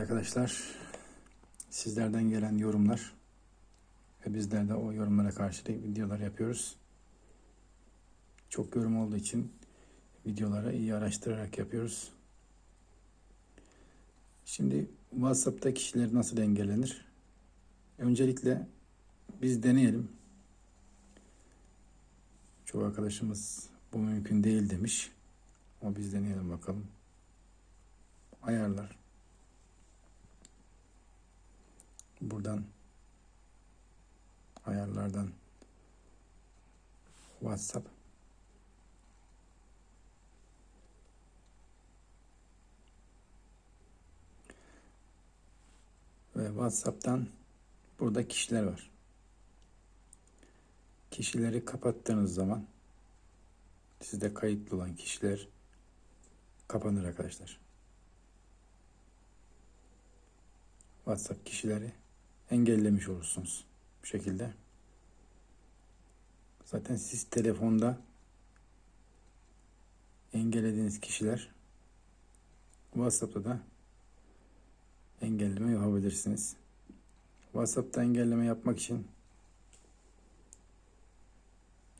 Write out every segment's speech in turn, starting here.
arkadaşlar. Sizlerden gelen yorumlar ve bizler de o yorumlara karşılık videolar yapıyoruz. Çok yorum olduğu için videoları iyi araştırarak yapıyoruz. Şimdi WhatsApp'ta kişiler nasıl engellenir? Öncelikle biz deneyelim. Çoğu arkadaşımız bu mümkün değil demiş. Ama biz deneyelim bakalım. Ayarlar. Buradan ayarlardan WhatsApp ve WhatsApp'tan burada kişiler var. Kişileri kapattığınız zaman sizde kayıtlı olan kişiler kapanır arkadaşlar. WhatsApp kişileri engellemiş olursunuz bu şekilde. Zaten siz telefonda engellediğiniz kişiler WhatsApp'ta da engelleme yapabilirsiniz. WhatsApp'ta engelleme yapmak için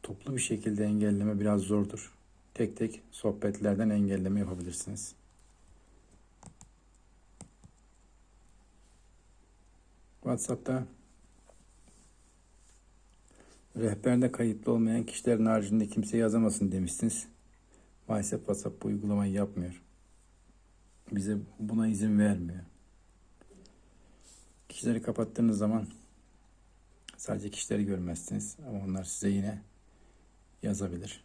toplu bir şekilde engelleme biraz zordur. Tek tek sohbetlerden engelleme yapabilirsiniz. WhatsApp'ta rehberde kayıtlı olmayan kişilerin haricinde kimse yazamasın demişsiniz. Maalesef WhatsApp bu uygulamayı yapmıyor. Bize buna izin vermiyor. Kişileri kapattığınız zaman sadece kişileri görmezsiniz ama onlar size yine yazabilir.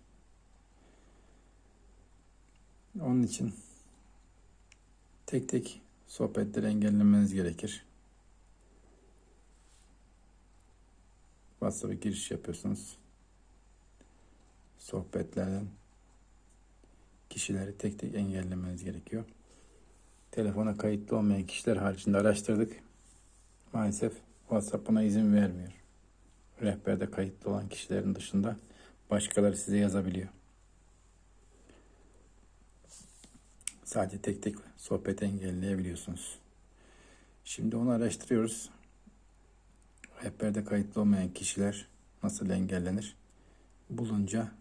Onun için tek tek sohbetleri engellemeniz gerekir. WhatsApp'a giriş yapıyorsunuz. Sohbetlerden kişileri tek tek engellemeniz gerekiyor. Telefona kayıtlı olmayan kişiler haricinde araştırdık. Maalesef WhatsApp buna izin vermiyor. Rehberde kayıtlı olan kişilerin dışında başkaları size yazabiliyor. Sadece tek tek sohbet engelleyebiliyorsunuz. Şimdi onu araştırıyoruz. Rehberde kayıtlı olmayan kişiler nasıl engellenir? Bulunca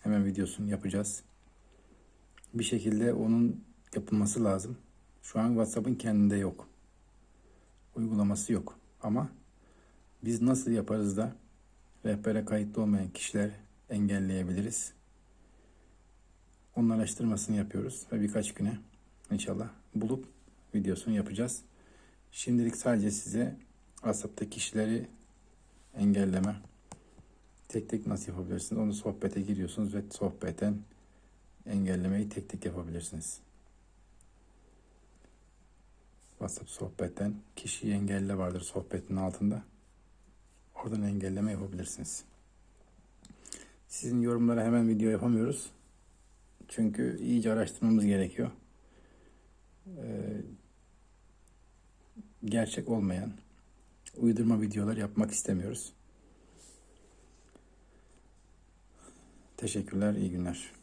hemen videosunu yapacağız. Bir şekilde onun yapılması lazım. Şu an WhatsApp'ın kendinde yok. Uygulaması yok. Ama biz nasıl yaparız da rehbere kayıtlı olmayan kişiler engelleyebiliriz? Onun araştırmasını yapıyoruz ve birkaç güne inşallah bulup videosunu yapacağız. Şimdilik sadece size WhatsApp'ta kişileri engelleme tek tek nasıl yapabilirsiniz? Onu sohbete giriyorsunuz ve sohbeten engellemeyi tek tek yapabilirsiniz. WhatsApp sohbetten kişiyi engelle vardır sohbetin altında. Oradan engelleme yapabilirsiniz. Sizin yorumlara hemen video yapamıyoruz. Çünkü iyice araştırmamız gerekiyor. Ee, gerçek olmayan uydurma videolar yapmak istemiyoruz. Teşekkürler, iyi günler.